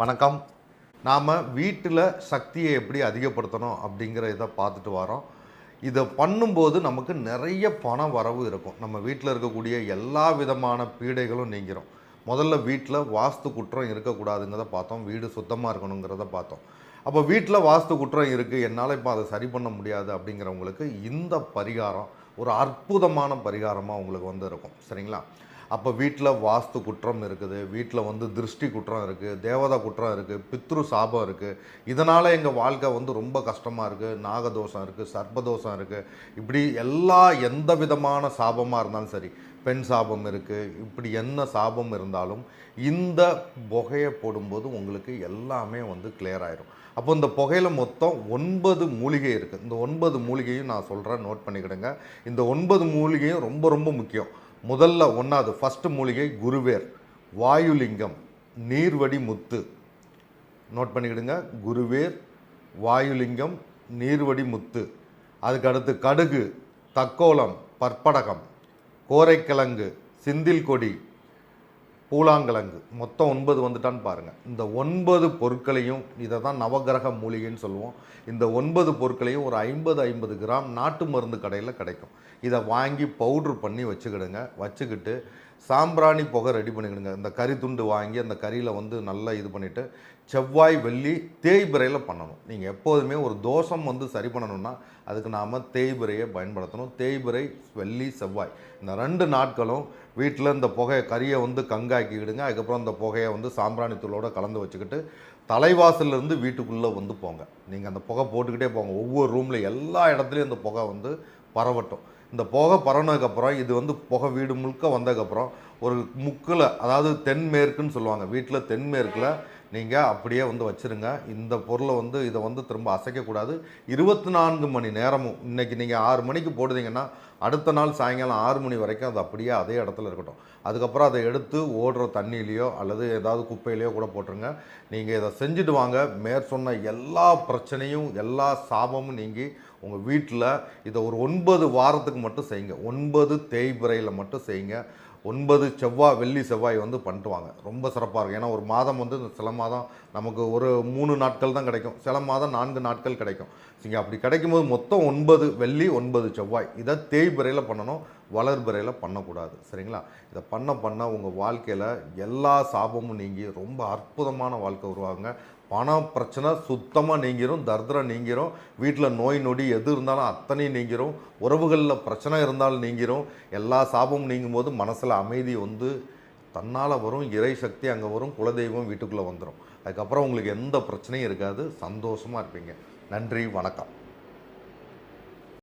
வணக்கம். நாம் வீட்டில் சக்தியை எப்படி அதிகப்படுத்தணும் அப்படிங்கிற இதை பார்த்துட்டு வரோம். இதை பண்ணும்போது நமக்கு நிறைய பண வரவு இருக்கும். நம்ம வீட்டில் இருக்கக்கூடிய எல்லா விதமான பீடைகளும் நீங்கிரும். முதல்ல வீட்டில் வாஸ்து குற்றம் இருக்கக்கூடாதுங்கிறத பார்த்தோம். வீடு சுத்தமாக இருக்கணுங்கிறத பார்த்தோம். அப்போ வீட்டில் வாஸ்து குற்றம் இருக்குது என்னால் இப்போ அதை சரி பண்ண முடியாது அப்படிங்கிறவங்களுக்கு இந்த பரிகாரம் ஒரு அற்புதமான பரிகாரமாக உங்களுக்கு வந்து இருக்கும். சரிங்களா? அப்போ வீட்டில் வாஸ்து குற்றம் இருக்குது வீட்டில் வந்து திருஷ்டி குற்றம் இருக்குது தேவதா குற்றம் இருக்குது பித்ரு சாபம் இருக்குது இதனால் எங்கள் வாழ்க்கை வந்து ரொம்ப கஷ்டமாக இருக்குது நாகதோஷம் இருக்குது சர்ப்பதோஷம் இருக்குது இப்படி எல்லா எந்த விதமான சாபமாக இருந்தாலும் சரி பெண் சாபம் இருக்குது இப்படி என்ன சாபம் இருந்தாலும் இந்த புகையை போடும்போது உங்களுக்கு எல்லாமே வந்து கிளியர் ஆயிரும். அப்போ இந்த புகையில் மொத்தம் ஒன்பது மூலிகை இருக்குது இந்த ஒன்பது மூலிகையும் நான் சொல்கிறேன் நோட் பண்ணிக்கிடுங்க. இந்த ஒன்பது மூலிகையும் ரொம்ப ரொம்ப முக்கியம். முதல்ல ஒன்றாவது ஃபஸ்ட்டு மூலிகை குருவேர். வாயுலிங்கம் நீர்வடி முத்து. நோட் பண்ணிக்கிடுங்க குருவேர் வாயுலிங்கம் நீர்வடி முத்து. அதுக்கு அடுத்து கடுகு தக்கோலம் பற்படகம். கோரைக்கிழங்கு சிந்தில் கொடி பூலாங்கிழங்கு மொத்தம் ஒன்பது வந்துட்டான்னு பாருங்கள் இந்த ஒன்பது பொருட்களையும் இதை தான் நவகிரக மூலிகைன்னு சொல்லுவோம். இந்த ஒன்பது பொருட்களையும் ஒரு ஐம்பது ஐம்பது கிராம் நாட்டு மருந்து கடையில் கிடைக்கும். இதை வாங்கி பவுட்ரு பண்ணி வச்சுக்கிடுங்க. வச்சுக்கிட்டு சாம்பிராணி புகை ரெடி பண்ணிக்கிடுங்க. இந்த கறி துண்டு வாங்கி அந்த கறியில் வந்து நல்லா இது பண்ணிவிட்டு செவ்வாய் வெள்ளி தேய்பிரையில் பண்ணணும். நீங்கள் எப்போதுமே ஒரு தோஷம் வந்து சரி பண்ணணும்னா அதுக்கு நாம் தேய்பிரையை பயன்படுத்தணும். தேய்பிரை வெள்ளி செவ்வாய். இந்த ரெண்டு நாட்களும் வீட்டில் இந்த புகையை கறியை வந்து கங்காக்கிக்கிடுங்க. அதுக்கப்புறம் இந்த புகையை வந்து சாம்பிராணி தூளோடு கலந்து வச்சுக்கிட்டு தலைவாசல்ல இருந்து வீட்டுக்குள்ளே வந்து போங்க. நீங்கள் அந்த புகை போட்டுக்கிட்டே போங்க. ஒவ்வொரு ரூமில் எல்லா இடத்துலையும் இந்த புகை வந்து பரவட்டும். இந்த புகை பரவுனதுக்கப்புறம் இது வந்து புகை வீடு முழுக்க வந்ததுக்கப்புறம் ஒரு முக்கில் அதாவது தென்மேற்குன்னு சொல்லுவாங்க. வீட்டில் தென்மேற்கில் நீங்கள் அப்படியே வந்து வச்சுருங்க. இந்த பொருளை வந்து இதை வந்து திரும்ப அசைக்கக்கூடாது. இருபத்தி நான்கு மணி நேரமும் இன்றைக்கி நீங்கள் ஆறு மணிக்கு போடுதீங்கன்னா அடுத்த நாள் சாயங்காலம் ஆறு மணி வரைக்கும் அது அப்படியே அதே இடத்துல இருக்கட்டும். அதுக்கப்புறம் அதை எடுத்து ஓடுற தண்ணியிலையோ அல்லது ஏதாவது குப்பையிலையோ கூட போட்டுருங்க. நீங்கள் இதை செஞ்சுட்டு வாங்க. மேற்சொன்ன எல்லா பிரச்சனையும் எல்லா சாபமும் நீங்கள் உங்கள் வீட்டில் இதை ஒரு ஒன்பது வாரத்துக்கு மட்டும் செய்யுங்க. ஒன்பது தேய்பிறையில் மட்டும் செய்யுங்க. ஒன்பது செவ்வாய் வெள்ளி செவ்வாய் வந்து பண்ணிட்டு வாங்க ரொம்ப சிறப்பாக இருக்கும். ஏன்னா ஒரு மாதம் வந்து இந்த சில மாதம் நமக்கு ஒரு மூணு நாட்கள் தான் கிடைக்கும். சில மாதம் நான்கு நாட்கள் கிடைக்கும். சரிங்க அப்படி கிடைக்கும்போது மொத்தம் ஒன்பது வெள்ளி ஒன்பது செவ்வாய். இதை தேய்பிறையில் பண்ணணும். வளர்பிறையில் பண்ணக்கூடாது. சரிங்களா? இதை பண்ண பண்ண உங்கள் வாழ்க்கையில் எல்லா சாபமும் நீங்கி ரொம்ப அற்புதமான வாழ்க்கை உருவாங்க பணம் பிரச்சனை சுத்தமாக நீங்கிரும் தரித்திரம் நீங்கிரும். வீட்டில் நோய் நொடி எது இருந்தாலும் அத்தனையும் நீங்கிரும். உறவுகளில் பிரச்சனை இருந்தாலும் நீங்கிரும். எல்லா சாபமும் நீங்கும் போது மனசில் அமைதி வந்து தன்னால் வரும் இறை சக்தி அங்கே வரும் குலதெய்வம் வீட்டுக்குள்ளே வந்துடும் அதுக்கப்புறம் உங்களுக்கு எந்த பிரச்சனையும் இருக்காது. சந்தோஷமாக இருப்பீங்க. நன்றி வணக்கம்.